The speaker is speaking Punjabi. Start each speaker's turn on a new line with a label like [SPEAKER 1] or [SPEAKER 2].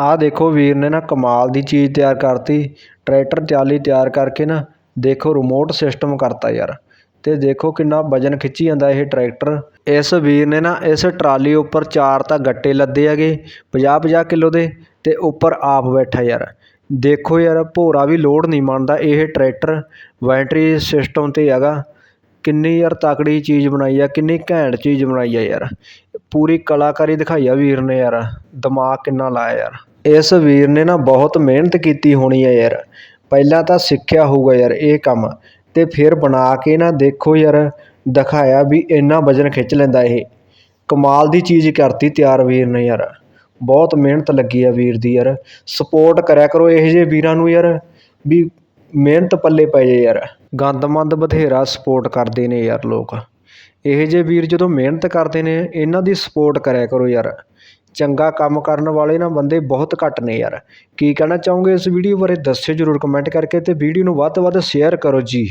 [SPEAKER 1] ਆਹ ਦੇਖੋ ਵੀਰ ਨੇ ਨਾ ਕਮਾਲ ਦੀ ਚੀਜ਼ ਤਿਆਰ ਕਰਤੀ। ਟਰੈਕਟਰ ਟਰਾਲੀ ਤਿਆਰ ਕਰਕੇ ਨਾ ਦੇਖੋ ਰਿਮੋਟ ਸਿਸਟਮ ਕਰਤਾ ਯਾਰ। ਤੇ ਦੇਖੋ ਕਿੰਨਾ ਵਜਨ ਖਿੱਚੀ ਜਾਂਦਾ ਇਹ ਟਰੈਕਟਰ। ਇਸ ਵੀਰ ਨੇ ਨਾ ਇਸ ਟਰਾਲੀ ਉੱਪਰ ਚਾਰ ਤਾਂ ਗੱਟੇ ਲੱਦੇ ਹੈਗੇ 50 50 ਕਿਲੋ ਦੇ ਤੇ ਉੱਪਰ ਆਪ ਬੈਠਾ ਯਾਰ। ਦੇਖੋ ਯਾਰ, ਭੋਰਾ ਵੀ ਲੋਡ ਨਹੀਂ ਮੰਨਦਾ ਇਹ ਟਰੈਕਟਰ। ਵੈਂਟਰੀ ਸਿਸਟਮ ਤੇ ਹੈਗਾ। ਕਿੰਨੀ ਯਾਰ ਤਕੜੀ ਚੀਜ਼ ਬਣਾਈ ਆ, ਕਿੰਨੀ ਘੈਂਟ ਚੀਜ਼ ਬਣਾਈ ਆ ਯਾਰ। ਪੂਰੀ ਕਲਾਕਾਰੀ ਦਿਖਾਈ ਆ ਵੀਰ ਨੇ ਯਾਰ। ਦਿਮਾਗ ਕਿੰਨਾ ਲਾਇਆ ਯਾਰ। ਇਸ ਵੀਰ ਨੇ ਨਾ ਬਹੁਤ ਮਿਹਨਤ ਕੀਤੀ ਹੋਣੀ ਹੈ ਯਾਰ। ਪਹਿਲਾਂ ਤਾਂ ਸਿੱਖਿਆ ਹੋਊਗਾ ਯਾਰ ਇਹ ਕੰਮ। ਤੇ ਫਿਰ ਬਣਾ ਕੇ ਨਾ ਦੇਖੋ ਯਾਰ, ਦਿਖਾਇਆ ਵੀ ਇੰਨਾ ਵਜਨ ਖਿੱਚ ਲੈਂਦਾ ਇਹ। ਕਮਾਲ ਦੀ ਚੀਜ਼ ਕਰਤੀ ਤਿਆਰ ਵੀਰ ਨੇ ਯਾਰ। ਬਹੁਤ ਮਿਹਨਤ ਲੱਗੀ ਆ ਵੀਰ ਦੀ ਯਾਰ। ਸਪੋਰਟ ਕਰਿਆ ਕਰੋ ਇਹੋ ਜਿਹੇ ਵੀਰਾਂ ਨੂੰ ਯਾਰ, ਵੀ ਮਿਹਨਤ ਪੱਲੇ ਪੈ ਜੇ ਯਾਰ। ਗੰਦਮੰਦ ਬਥੇਰਾ ਸਪੋਰਟ ਕਰਦੇ ਨੇ ਯਾਰ ਲੋਕ। ਇਹੋ ਜਿਹੇ ਵੀਰ ਜਦੋਂ ਮਿਹਨਤ ਕਰਦੇ ਨੇ, ਇਹਨਾਂ ਦੀ ਸਪੋਰਟ ਕਰਿਆ ਕਰੋ ਯਾਰ। ਚੰਗਾ ਕੰਮ ਕਰਨ ਵਾਲੇ ਨਾ ਬੰਦੇ ਬਹੁਤ ਘੱਟ ਨੇ ਯਾਰ। ਕੀ ਕਹਿਣਾ ਚਾਹੋਗੇ ਇਸ ਵੀਡੀਓ ਬਾਰੇ, ਦੱਸਿਓ ਜ਼ਰੂਰ ਕਮੈਂਟ ਕਰਕੇ ਅਤੇ ਵੀਡੀਓ ਨੂੰ ਵੱਧ ਤੋਂ ਵੱਧ ਸ਼ੇਅਰ ਕਰੋ ਜੀ।